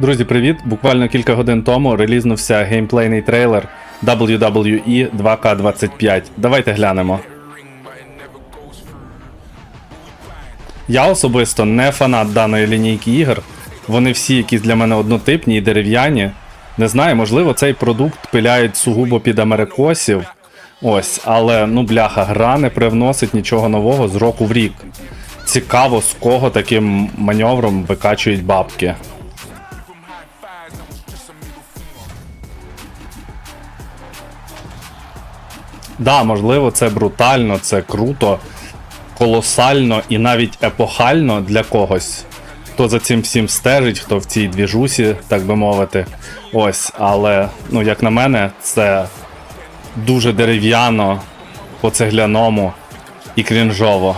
Друзі, привіт! Буквально кілька годин тому релізнувся геймплейний трейлер WWE 2K25. Давайте глянемо. Я особисто не фанат даної лінійки ігор. Вони всі якісь для мене однотипні і дерев'яні. Не знаю, можливо, цей продукт пиляють сугубо під америкосів. Ось, але ну бляха, гра не привносить нічого нового з року в рік. Цікаво, з кого таким маневром викачують бабки. Да, можливо, це брутально, це круто, колосально і навіть епохально для когось. Хто за цим всім стежить, хто в цій двіжусі, так би мовити. Ось, але, ну, як на мене, це дуже дерев'яно, по цегляному і крінжово.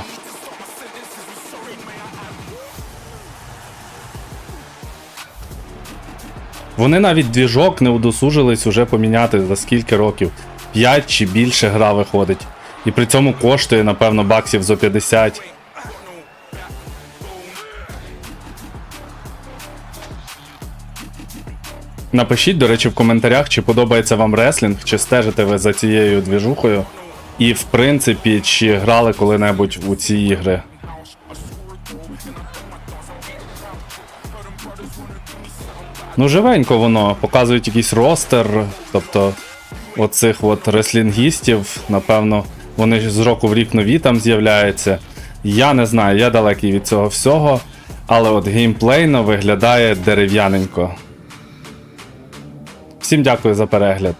Вони навіть двіжок не удосужились уже поміняти за скільки років. 5 чи більше гра виходить. І при цьому коштує, напевно, баксів зо 50. Напишіть, до речі, в коментарях, чи подобається вам реслінг, чи стежите ви за цією двіжухою. І, в принципі, чи грали коли-небудь у ці ігри. Ну, живенько воно, показують якийсь ростер, тобто оцих от реслінгістів, напевно, вони ж з року в рік нові там з'являються. Я не знаю, я далекий від цього всього, але от геймплейно виглядає дерев'яненько. Всім дякую за перегляд.